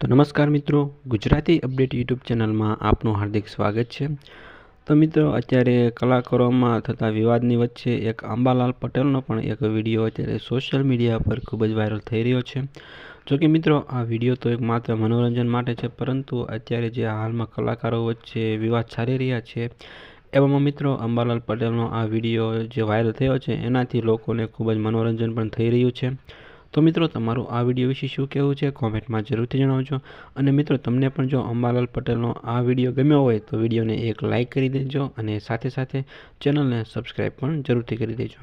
નમસ્કાર મિત્રો Gujarati update YouTube ચેનલમાં આપનું હાર્દિક સ્વાગત છે. તો મિત્રો, અત્યારે કલાકારોમાં થતા વિવાદની વચ્ચે એક અંબાલાલ પટેલનો પણ એક વીડિયો અત્યારે સોશિયલ મીડિયા પર ખૂબ જ વાયરલ થઈ રહ્યો છે. જો કે મિત્રો, આ વીડિયો તો એક માત્ર મનોરંજન માટે છે, પરંતુ અત્યારે જે હાલમાં કલાકારો વચ્ચે વિવાદ ચાલી રહ્યા છે, એવામાં મિત્રો અંબાલાલ પટેલનો આ વીડિયો જે વાયરલ થયો છે, એનાથી લોકોને ખૂબ જ મનોરંજન પણ થઈ રહ્યું છે. તો મિત્રો, તમારું આ વીડિયો વિશે શું કહેવું છે કોમેન્ટમાં જરૂરથી જણાવજો. અને મિત્રો, તમને પણ જો અંબાલાલ પટેલનો આ વીડિયો ગમ્યો હોય તો વિડીયોને એક લાઇક કરી દેજો અને સાથે સાથે ચેનલને સબસ્ક્રાઈબ પણ જરૂરથી કરી દેજો.